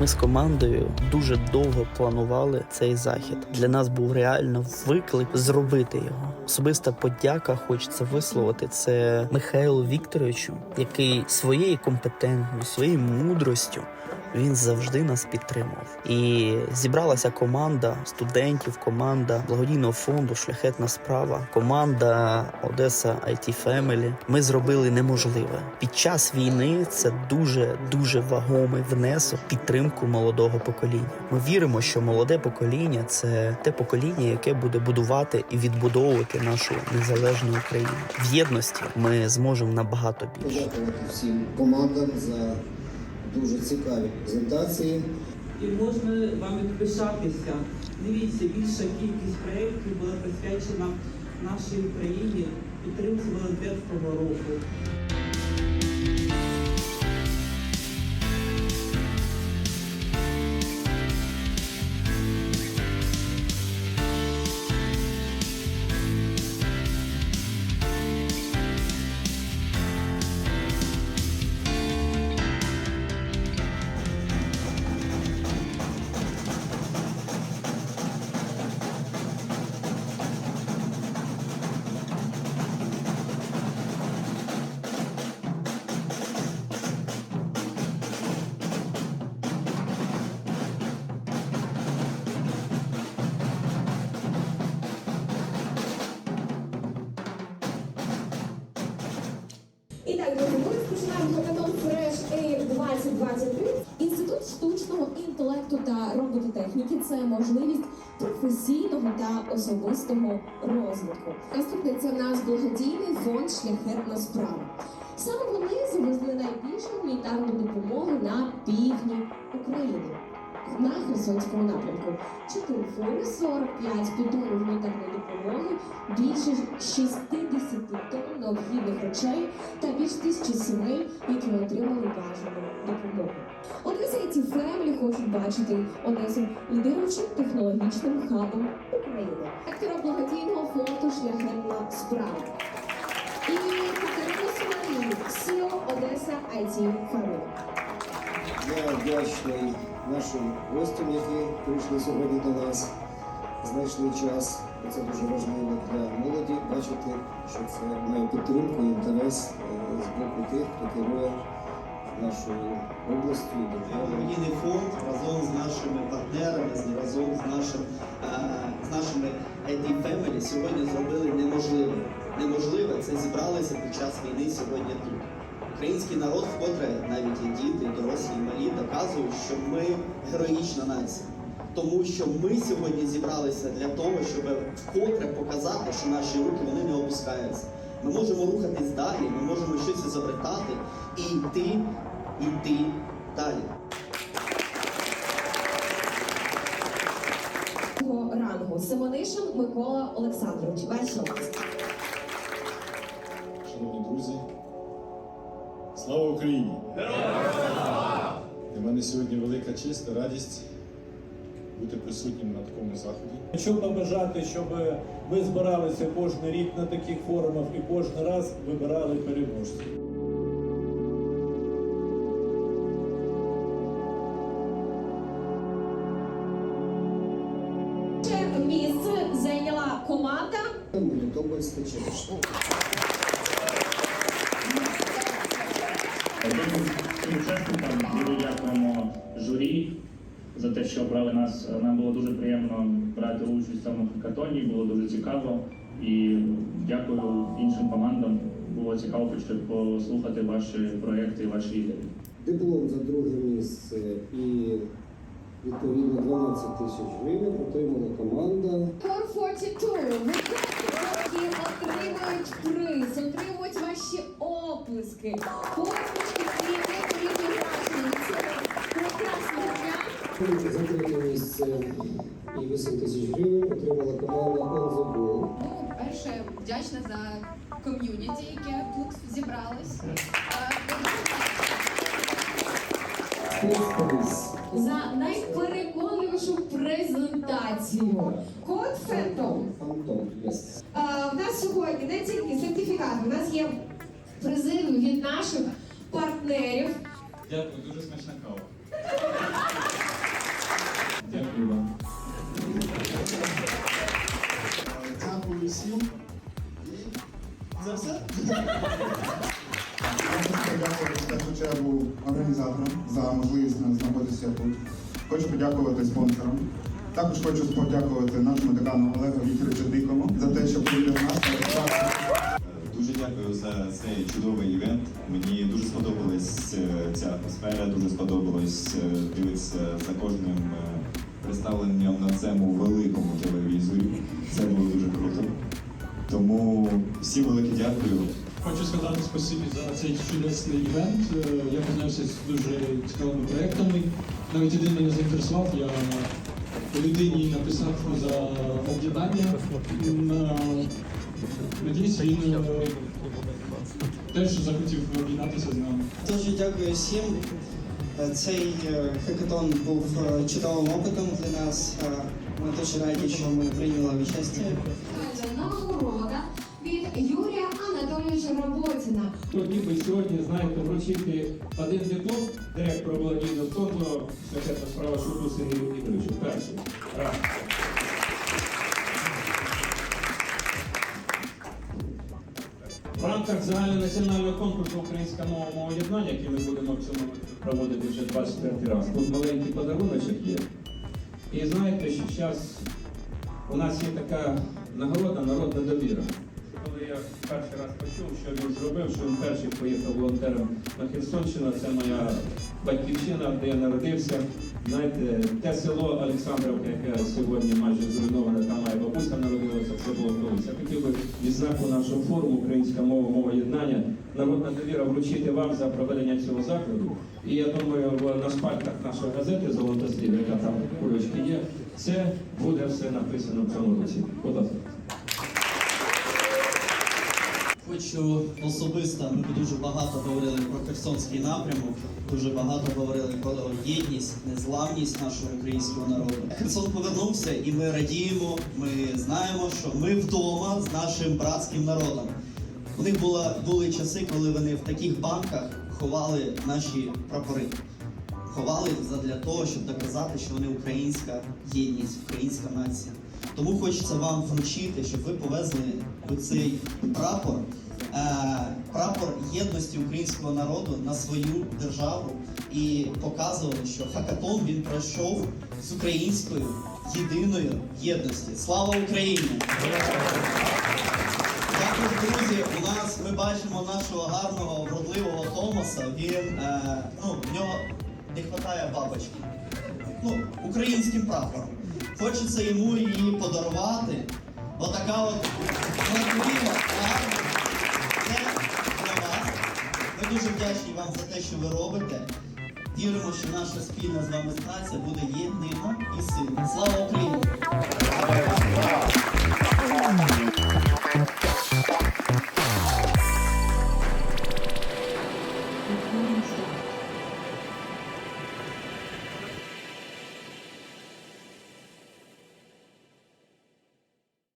Ми з командою дуже довго планували цей захід. Для нас був реально виклик зробити його. Особиста подяка хочеться висловити це Михайлу Вікторовичу, який своєю компетентністю, своєю мудростю він завжди нас підтримував. І зібралася команда студентів, команда благодійного фонду Шляхетна справа, команда Одеса IT Family. Ми зробили неможливе під час війни. Це дуже дуже вагомий внесок підтримку молодого покоління. Ми віримо, що молоде покоління це те покоління, яке буде будувати і відбудовувати нашу незалежну Україну. В єдності ми зможемо набагато більше. подякувати всім командам за дуже цікаві презентації. І можна вам пишатися. Дивіться, більша кількість проєктів була присвячена нашій Україні підтримці волонтерського руху. 2023. Інститут штучного інтелекту та робототехніки це можливість професійного та особистого розвитку. Наступний це в нас благодійний фонд Шляхетна справа. Саме вони завезли найбільшу гуманітарну допомогу на півдні України. На Херсонському напрямку 4 фури, 45 піддонів гуманітарної допомоги, більше 60 тонн необхідних речей та більш тисячі сімей, які отримали бажану допомогу. Ті фемлі хочуть бачити Одесу лідируючим технологічним хабом України. Директора благодійного фонду Шляхетна справа. І Катерина Сумарій, CEO Одеса IT Family. Я вдячний нашим гостям, які прийшли сьогодні до нас, знайшли час. І Це дуже важливо для молоді бачити, що це має підтримку і інтерес е, з боку тих, хто керує нашою областю. Благодійний фонд разом з нашими партнерами, разом з нашим е, з нашими ID Family сьогодні зробили неможливе. Неможливе це зібралися під час війни сьогодні тут. Український народ, вкотре навіть і діти, і дорослі, і малі доказують, що ми героїчна нація. Тому що ми сьогодні зібралися для того, щоб вкотре показати, що наші руки вони не опускаються. Ми можемо рухатись далі, ми можемо щось изобретати і йти, йти далі. Рангу Семенишин Микола Олександрович. Ваша ласка. Шановні друзі, слава Україні! Для мене сьогодні велика честь та радість бути присутнім на такому заході. Хочу побажати, щоб ви збиралися кожен рік на таких форумах і кожен раз вибирали переможців. Місце зайняла команда. Учасникам дуже дякуємо журі за те, що обрали нас. Нам було дуже приємно брати участь в цьому хакатоні, було дуже цікаво. І дякую іншим командам. Було цікаво почути послухати ваші проекти і ваші ідеї. Диплом за друге місце і відповідно 12 тисяч гривень отримала команда. Core 42. Випадки отримують приз, отримують ваші оплески, посмішки і дня. За третє місце і 8 тисяч гривень отримала команда On The Ball. Ну, перше, вдячна за ком'юніті, яке тут зібралось. За найпереконливішу презентацію. Код Phantom. Фантом. Yes. А, в нас сьогодні не тільки сертифікат, у нас є призи від наших партнерів. Дякую, дуже смачна кава. Це все? Хочу подякувати в першу чергу організаторам за можливість знаходитися тут. Хочу подякувати спонсорам. Також хочу подякувати нашому декану Олегу Вікторовичу Дикому за те, що прийняв нас Дуже дякую за цей чудовий івент. Мені дуже сподобалась е, ця атмосфера, дуже сподобалось е, дивитися за кожним е, представленням на цьому великому телевізорі. Це було дуже круто. Тому всім велике дякую. Хочу сказати спасибі за цей чудесний івент. Е, Я познайомився з дуже цікавими проектами. Навіть один мене заінтересував. Я людині написав за об'єднання. Е, Надіюсь, він е, теж захотів об'єднатися з нами. Дуже дякую всім. Е, Цей е, хакатон був е, чудовим опитом для нас. Ми дуже раді, що ми прийняли участь. Нагорода від Юрія Анатолійовича Роботіна. Тоді ви сьогодні, знаєте, вручити один диплом директора володіння фонду Святетна справа Шуру Сергію Ігоровичу. Перший. Раз. В рамках загальнонаціонального конкурсу Українська мова мова єднання, який ми будемо в цьому проводити вже 24 раз. Тут маленький подаруночок є. І знаєте, що зараз у нас є така нагорода народна довіра. Я перший раз почув, що він зробив, що він перший поїхав волонтером на Херсонщину, це моя батьківщина, де я народився. Знаєте, те село Олександрівка, яке сьогодні майже зруйноване, там моя бабуся народилася, це було колись. Я хотів би відзнаку нашого форуму Українська мова, мова єднання, народна довіра вручити вам за проведення цього закладу. І я думаю, в- на спальках нашої газети Золота слід, яка там кульочки є, це буде все написано в цьому році. Будь ласка. Хочу особисто, ми дуже багато говорили про Херсонський напрямок, дуже багато говорили про єдність, незламність нашого українського народу. Херсон повернувся, і ми радіємо. Ми знаємо, що ми вдома з нашим братським народом. У них була, були часи, коли вони в таких банках ховали наші прапори. Ховали задля того, щоб доказати, що вони українська єдність, українська нація. Тому хочеться вам вручити, щоб ви повезли цей прапор, е, прапор єдності українського народу на свою державу і показували, що хакатон він пройшов з українською єдиною єдності. Слава Україні! Також, друзі, у нас ми бачимо нашого гарного, вродливого Томаса. Він е, ну, в нього не вистачає бабочки. Ну, українським прапором. Хочеться йому її подарувати. Отака от гарна. Це для вас. Ми дуже вдячні вам за те, що ви робите. Віримо, що наша спільна з вами праця буде єдина і сильна. Слава Україні!